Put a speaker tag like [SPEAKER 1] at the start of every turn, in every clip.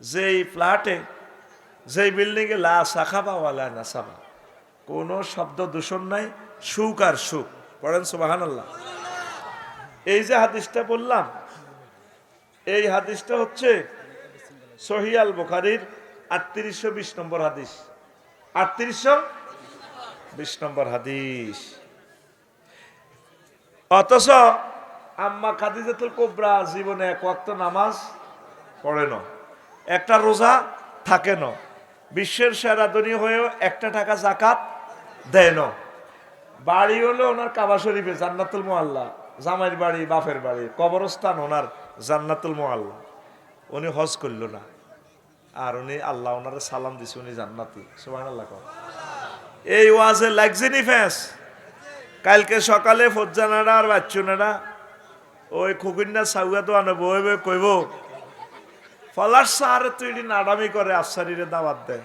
[SPEAKER 1] যেই ফ্ল্যাটে, যেই বিল্ডিংয়ে লা সাখাবা ওয়ালা নাসাবা কোনো শব্দ দূষণ নাই, সুখ আর সুখ। পড়েন সুবাহান আল্লাহ এই যে হাদিসটা বললাম, এই হাদিসটা হচ্ছে সহিয়াল বুখারির আটত্রিশশো বিশ নম্বর হাদিস। আটত্রিশশো বিশ নম্বর হাদিস। অথচ আম্মা খাদিজাতুল কোবরা জীবনে এক ওয়াক্ত নামাজ পড়ে না। একটা রোজা থাকে না। বিশ্বের সেরা ধনী হয়েও একটা টাকা জাকাত দেয় না। বাড়ি হলো ওনার কাবা শরীফে, জান্নাতুল মোয়াল্লা জামাইয়ের বাড়ি, বাপের বাড়ি, কবরস্থান ওনার জান্নাতুল মোয়াল্লা উনি হজ করল না। আর উনি আল্লাহ ওনারে সালাম দিছে, উনি জান্নাতি। সুবাহ আল্লাহ এই ওয়াজে লাগছেনি ফ্যাস কালকে সকালে ফজ্জানারা আর বাচ্চুনারা ওই খুকুন্না সাউয়া আনে বই বই কইব ফলার সারে তুই নাডামি করে আফসারিরে দাওয়াত দেয়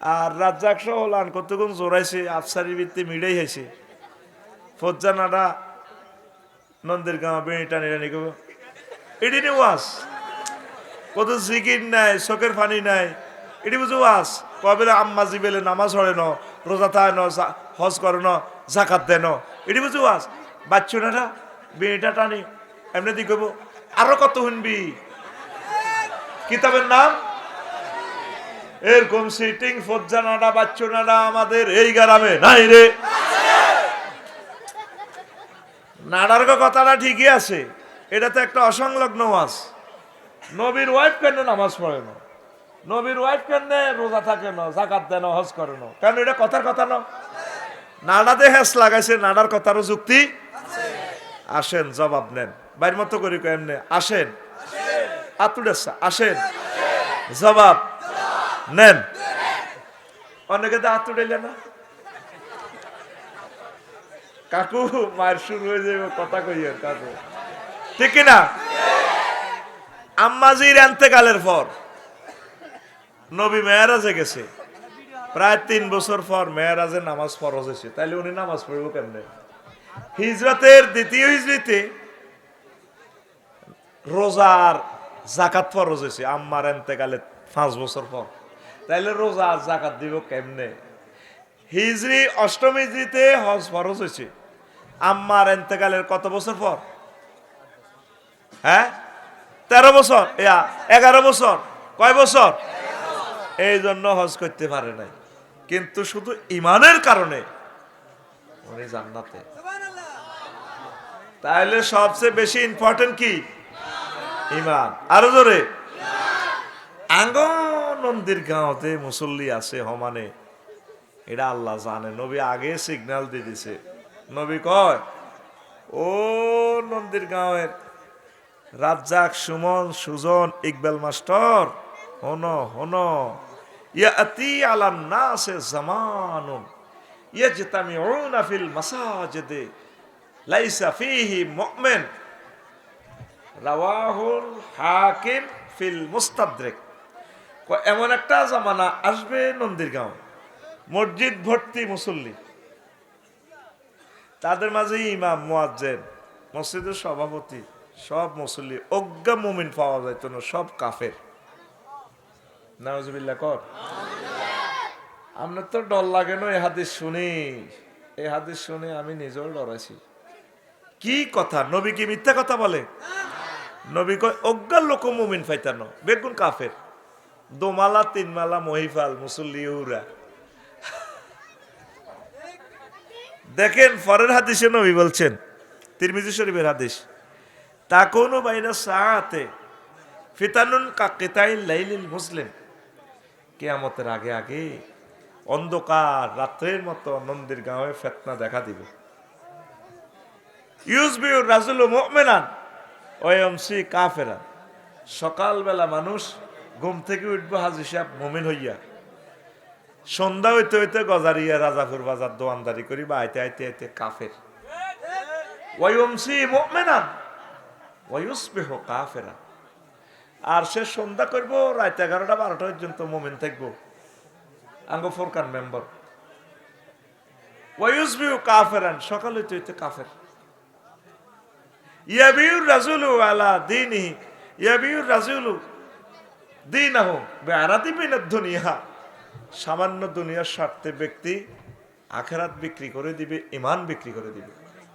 [SPEAKER 1] আর রাজ্জাক সহ হলান কতক্ষণ জোরাইছে আফসারি ভিত্তি মিড়াই হয়েছে। ফজ্জানারা নন্দের গাঁ বেড়ি টানি টানি কব এটি ওয়াস কত জিকির নাই, চোখের পানি নাই, এটি বুঝো ওয়াস কবে আম্মা জিবেলে নামাজ হরে ন, রোজা থায় ন হজ করে ন জাকাত দেয় ন, এটি বুঝো ওয়াস বাচ্চুনারা বেড়িটা টানি এমনি দি কব আরও কত শুনবি? কিতাবের নাম? এরকম সিটিং ফজ্জানাডা বাচ্চুনাডা আমাদের এই গ্রামে নাই রে। নাডার কথাটা ঠিকই আছে। এটা তো একটা অসংলগ্ন ওয়াজ। নবীর ওয়াইফ কেন নামাজ পড়ে না? নবীর ওয়াইফ কেন রোজা থাকে না, জাকাত দেয় না, হজ করে না? কেন এটা কথার কথা না? নাডাতে হ্যাস লাগাইছে, নাডার কথারও যুক্তি আসেন, জবাব নেন। বাইর মতো করি কেমনে আসেন। আসেন। জবাব, নেন। অনেকে তো হাত না। কাকু, মায়ের শুরু হয়ে যাবে কথা কইয়ের কাকু। ঠিক না আম্মাজির এন্তেকালের পর, নবী মেয়ারাজে গেছে। প্রায় তিন বছর পর মেয়ারাজে নামাজ ফরজ হয়েছে। তাইলে উনি নামাজ পড়ব কেমনে? হিজরতের দ্বিতীয় হিজরিতে রোজার জাকাত ফরজ হয়েছে। আম্মার এন্তেকালে পাঁচ বছর পর। তাইলে রোজা আর জাকাত দিব কেমনে? হিজরি, অষ্টম হিজরিতে হজ ফরজ হয়েছে। আম্মার এন্তেকালের কত বছর পর? হ্যাঁ? তেরো বছর? ইয়া, এগারো বছর? কয় বছর? এই জন্য হজ করতে পারে নাই। কিন্তু শুধু ইমানের কারণে উনি জান্নাতে। তাহলে সবচেয়ে বেশি ইম্পর্টেন্ট কি? ইমান। আরও জোরে। আঙ্গ নন্দীর গাঁওতে মুসল্লি আছে হমানে এটা আল্লাহ জানে। নবী আগে সিগন্যাল দিয়ে দিছে। নবী কয়, ও নন্দীর গাঁয়ের রাজ্জাক, সুমন, সুজন, ইকবাল মাস্টার, হন হন, ইয়াতি আলান নাসে জামানুন, ইয়াজতামিউনা ফিল মাসাজিদে, লাইসা ফিহি মুমিন। রাওয়াহুল হাকিম ফিল মুস্তাদরিক। এমন একটা জামানা আসবে নন্দীরগাঁও, মসজিদ ভর্তি মুসল্লি। তাদের মাঝে ইমাম, মুয়াজ্জেন, মসজিদের সভাপতি, সব মুসল্লি, অজ্ঞা মুমিন পাওয়া যাইতো না, সব কাফের। নাওজবিল্লা কর। আপনার তো ডর লাগে না এই হাদিস শুনি। এই হাদিস শুনে আমি নিজেও ডরাইছি। কি কথা? নবী কি মিথ্যা কথা বলে? নবী কয়, অজ্ঞান লোক মুমিন ফাইতানো বেগুন কাফের। দোমালা তিনমালা মহিফাল, মুসল্লি, উরা। দেখেন ফরের হাদিসে নবী বলছেন, তিরমিজি শরীফের হাদিস তা কোনো বাইরা সাহাতে ফিতানুন কাকিতাইল লাইলিল মুসলিম। কেয়ামতের আগে আগে অন্ধকার, রাত্রের মতো নন্দীর গাঁয়ে ফেতনা দেখা দিবে। ইউজবিউর রাজুল মুমিনান। ওয়মসি কাফেরা। সকালবেলা মানুষ ঘুম থেকে উঠবো হাজি সাহেব মুমিন হইয়া। সন্ধ্যা হইতে হইতে গজারিয়া রাজাপুর বাজার দোয়ানদারি করি বা আইতে আইতে আইতে কাফের। ওয়মসি মুমিনান ওয়ুসবিহ কাফেরা। আর সে সন্ধ্যা করব, রাত এগারোটা বারোটা পর্যন্ত মোমেন থাকব। আঙ্গ ফোরকান মেম্বার। ওয়ুসবিউ কাফেরান, সকাল হইতে হইতে কাফের। ইয়াবিউর রাজুলু আলা দিনহি ইয়াবিউর রাজুলু দিন বেআরাতি বেড়াতি বিনা দুনিয়া সামান্য দুনিয়ার স্বার্থে ব্যক্তি আখেরাত বিক্রি করে দিবে ইমান বিক্রি করে দিবে।